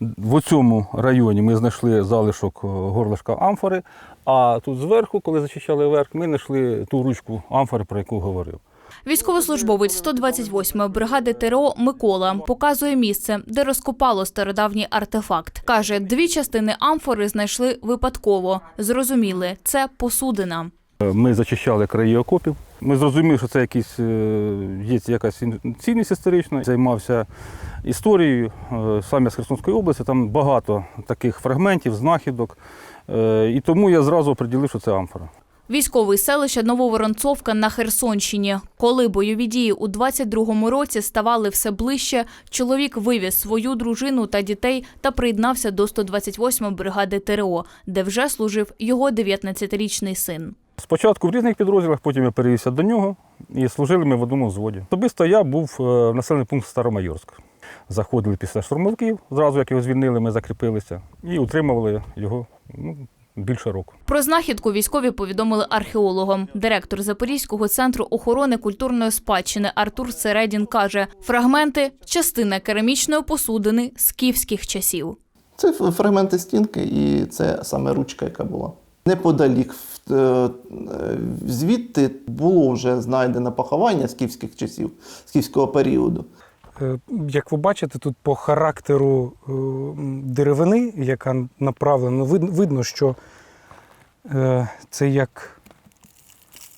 В цьому районі ми знайшли залишок е, горлишка амфори, а тут зверху, коли зачищали верх, ми знайшли ту ручку амфори, про яку говорив. Військовослужбовець 128-ї бригади ТРО Микола показує місце, де розкопало стародавній артефакт. Каже, дві частини амфори знайшли випадково. Зрозуміли, це посудина. Ми зачищали краї окопів. Ми зрозуміли, що це якісь, е, є якась ін- цінність історична. Займався історією е, саме з Херсонської області. Там багато таких фрагментів, знахідок. Е, І тому я зразу приділив, що це амфора. Військовий селище Нововоронцовка на Херсонщині. Коли бойові дії у 22-му році ставали все ближче, чоловік вивіз свою дружину та дітей та приєднався до 128-ї бригади ТРО, де вже служив його 19-річний син. Спочатку в різних підрозділах, потім я перевівся до нього і служили ми в одному взводі. Особисто я був е, в населений пункт Старомайорськ. Заходили після штурмовиків, зразу як його звільнили, ми закріпилися і утримували його ну, більше року. Про знахідку військові повідомили археологам. Директор Запорізького центру охорони культурної спадщини Артур Середін каже: фрагменти частина керамічної посудини скіфських часів. Це фрагменти стінки, і це саме ручка, яка була. Неподалік в- звідти було вже знайдено поховання скіфських часів, скіфського періоду. Е, Як ви бачите, тут по характеру е, деревини, яка направлена, видно, що е, це як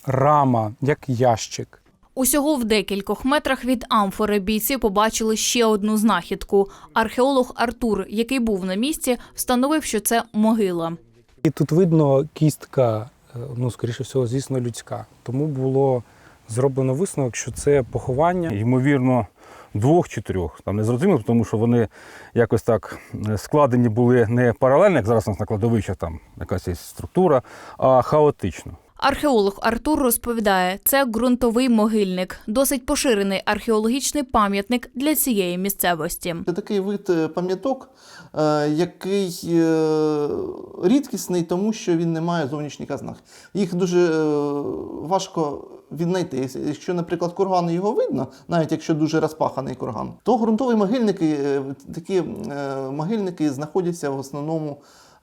рама, як ящик. Усього в декількох метрах від амфори бійці побачили ще одну знахідку. Археолог Артур, який був на місці, встановив, що це могила. І тут видно кістка, е, ну, скоріше всього, звісно, людська. Тому було зроблено висновок, що це поховання. Ймовірно, двох чи трьох. Там не зрозуміло, тому що вони якось так е, складені були не паралельно, як зараз у нас на кладовищах, там якась є структура, а хаотично. Археолог Артур розповідає, це ґрунтовий могильник, досить поширений археологічний пам'ятник для цієї місцевості. Це такий вид е, пам'яток, е, який е, рідкісний, тому що він не має зовнішніх ознак. Їх дуже важко віднайти. Якщо, наприклад, курган його видно, навіть якщо дуже розпаханий курган, то ґрунтові могильники, такі могильники знаходяться в основному.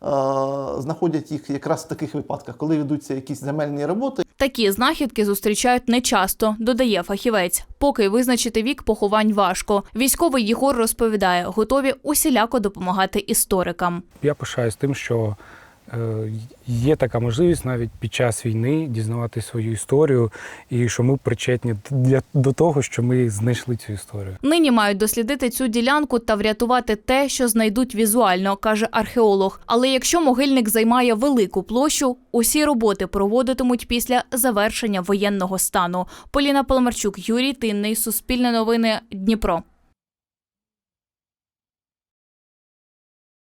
Е, Знаходять їх якраз в таких випадках, коли ведуться якісь земельні роботи, Такі знахідки зустрічають нечасто, додає фахівець. Поки визначити вік поховань важко. Військовий Єгор розповідає, готові усіляко допомагати історикам. Я пишаюсь тим, що є така можливість навіть під час війни дізнавати свою історію, і що ми причетні для, до того, що ми знайшли цю історію. Нині мають дослідити цю ділянку та врятувати те, що знайдуть візуально, каже археолог. Але якщо могильник займає велику площу, усі роботи проводитимуть після завершення воєнного стану. Поліна Поломарчук, Юрій Тинний, Суспільне новини, Дніпро.